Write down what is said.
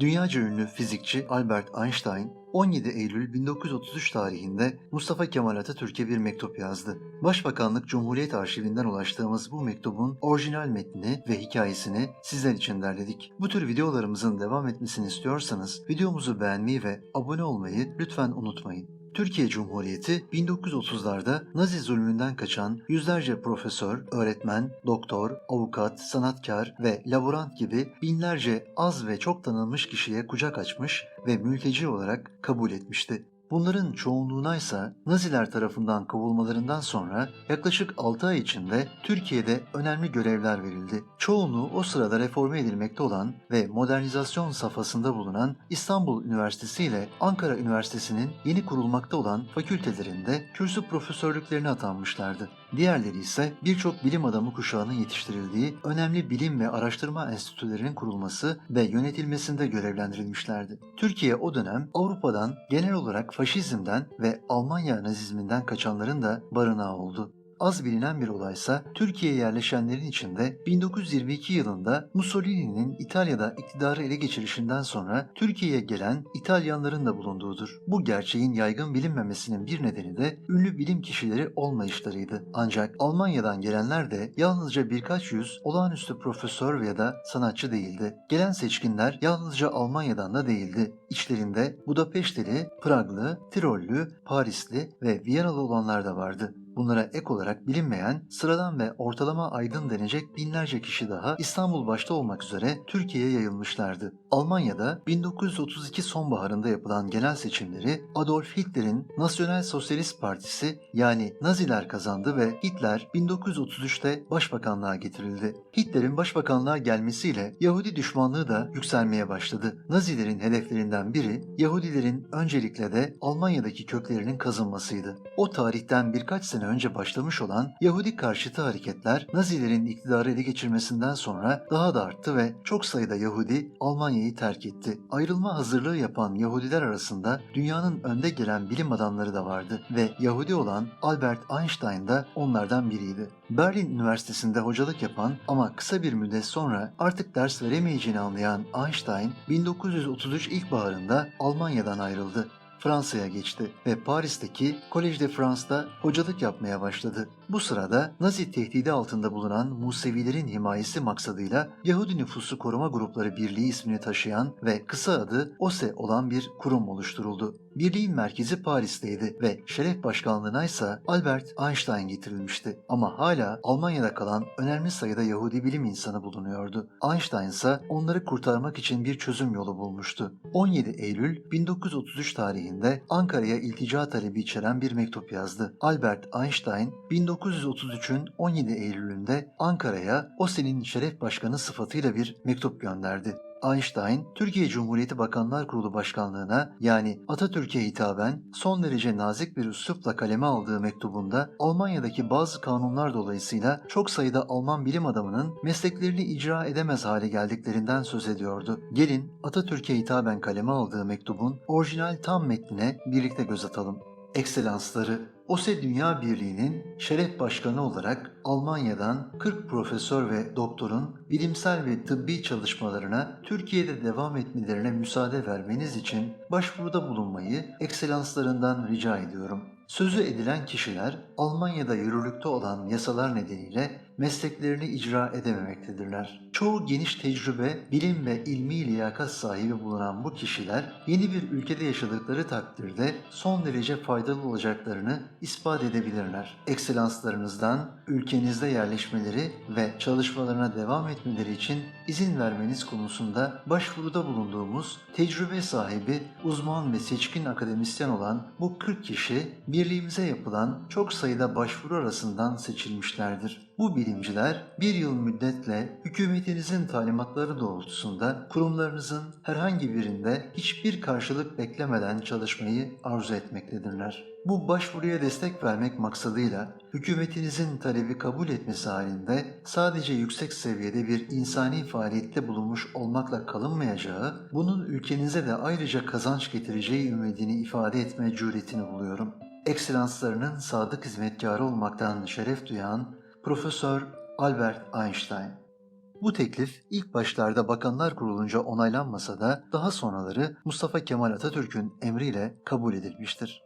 Dünyaca ünlü fizikçi Albert Einstein 17 Eylül 1933 tarihinde Mustafa Kemal Atatürk'e bir mektup yazdı. Başbakanlık Cumhuriyet Arşivinden ulaştığımız bu mektubun orijinal metnini ve hikayesini sizler için derledik. Bu tür videolarımızın devam etmesini istiyorsanız videomuzu beğenmeyi ve abone olmayı lütfen unutmayın. Türkiye Cumhuriyeti 1930'larda Nazi zulmünden kaçan yüzlerce profesör, öğretmen, doktor, avukat, sanatkar ve laborant gibi binlerce az ve çok tanınmış kişiye kucak açmış ve mülteci olarak kabul etmişti. Bunların çoğunluğuna ise Naziler tarafından kovulmalarından sonra yaklaşık 6 ay içinde Türkiye'de önemli görevler verildi. Çoğunluğu o sırada reforme edilmekte olan ve modernizasyon safhasında bulunan İstanbul Üniversitesi ile Ankara Üniversitesi'nin yeni kurulmakta olan fakültelerinde kürsü profesörlüklerine atanmışlardı. Diğerleri ise birçok bilim adamı kuşağının yetiştirildiği önemli bilim ve araştırma enstitülerinin kurulması ve yönetilmesinde görevlendirilmişlerdi. Türkiye o dönem Avrupa'dan genel olarak faşizmden ve Almanya nazizminden kaçanların da barınağı oldu. Az bilinen bir olaysa Türkiye'ye yerleşenlerin içinde 1922 yılında Mussolini'nin İtalya'da iktidarı ele geçirişinden sonra Türkiye'ye gelen İtalyanların da bulunduğudur. Bu gerçeğin yaygın bilinmemesinin bir nedeni de ünlü bilim kişileri olmayışlarıydı. Ancak Almanya'dan gelenler de yalnızca birkaç yüz olağanüstü profesör ya da sanatçı değildi. Gelen seçkinler yalnızca Almanya'dan da değildi. İçlerinde Budapeşteli, Praglı, Tirollü, Parisli ve Viyanalı olanlar da vardı. Bunlara ek olarak bilinmeyen, sıradan ve ortalama aydın denecek binlerce kişi daha İstanbul başta olmak üzere Türkiye'ye yayılmışlardı. Almanya'da 1932 sonbaharında yapılan genel seçimleri Adolf Hitler'in Nasyonel Sosyalist Partisi yani Naziler kazandı ve Hitler 1933'te başbakanlığa getirildi. Hitler'in başbakanlığa gelmesiyle Yahudi düşmanlığı da yükselmeye başladı. Nazilerin hedeflerinden biri Yahudilerin öncelikle de Almanya'daki köklerinin kazınmasıydı. O tarihten birkaç sene önce başlamış olan Yahudi karşıtı hareketler Nazilerin iktidarı ele geçirmesinden sonra daha da arttı ve çok sayıda Yahudi Almanya'yı terk etti. Ayrılma hazırlığı yapan Yahudiler arasında dünyanın önde gelen bilim adamları da vardı ve Yahudi olan Albert Einstein da onlardan biriydi. Berlin Üniversitesi'nde hocalık yapan ama kısa bir müddet sonra artık ders veremeyeceğini anlayan Einstein 1933 ilkbaharında Almanya'dan ayrıldı. Fransa'ya geçti ve Paris'teki Collège de France'da hocalık yapmaya başladı. Bu sırada Nazi tehdidi altında bulunan Musevilerin himayesi maksadıyla Yahudi Nüfusu Koruma Grupları Birliği ismini taşıyan ve kısa adı OSE olan bir kurum oluşturuldu. Birliğin merkezi Paris'teydi ve şeref başkanlığına ise Albert Einstein getirilmişti. Ama hala Almanya'da kalan önemli sayıda Yahudi bilim insanı bulunuyordu. Einstein ise onları kurtarmak için bir çözüm yolu bulmuştu. 17 Eylül 1933 tarihinde Ankara'ya iltica talebi içeren bir mektup yazdı. Albert Einstein 1933'ün 17 Eylül'ünde Ankara'ya OSE'nin şeref başkanı sıfatıyla bir mektup gönderdi. Einstein, Türkiye Cumhuriyeti Bakanlar Kurulu Başkanlığına yani Atatürk'e hitaben son derece nazik bir üslupla kaleme aldığı mektubunda Almanya'daki bazı kanunlar dolayısıyla çok sayıda Alman bilim adamının mesleklerini icra edemez hale geldiklerinden söz ediyordu. Gelin Atatürk'e hitaben kaleme aldığı mektubun orijinal tam metnine birlikte göz atalım. Ekselansları, OSE Dünya Birliği'nin şeref başkanı olarak Almanya'dan 40 profesör ve doktorun bilimsel ve tıbbi çalışmalarına Türkiye'de devam etmelerine müsaade vermeniz için başvuruda bulunmayı ekselanslarından rica ediyorum. Sözü edilen kişiler Almanya'da yürürlükte olan yasalar nedeniyle mesleklerini icra edememektedirler. Çoğu geniş tecrübe, bilim ve ilmi liyakat sahibi bulunan bu kişiler yeni bir ülkede yaşadıkları takdirde son derece faydalı olacaklarını ispat edebilirler. Ekselanslarınızdan ülkenizde yerleşmeleri ve çalışmalarına devam etmeleri için izin vermeniz konusunda başvuruda bulunduğumuz tecrübe sahibi, uzman ve seçkin akademisyen olan bu 40 kişi birliğimize yapılan çok sayıda başvuru arasından seçilmişlerdir. Bu bilimciler bir yıl müddetle hükümetinizin talimatları doğrultusunda kurumlarınızın herhangi birinde hiçbir karşılık beklemeden çalışmayı arzu etmektedirler. Bu başvuruya destek vermek maksadıyla hükümetinizin talebi kabul etmesi halinde sadece yüksek seviyede bir insani faaliyette bulunmuş olmakla kalınmayacağı, bunun ülkenize de ayrıca kazanç getireceği ümidini ifade etme cüretini buluyorum. Ekselanslarının sadık hizmetkarı olmaktan şeref duyan Profesör Albert Einstein Bu teklif ilk başlarda Bakanlar Kurulu'nca onaylanmasa da daha sonraları Mustafa Kemal Atatürk'ün emriyle kabul edilmiştir.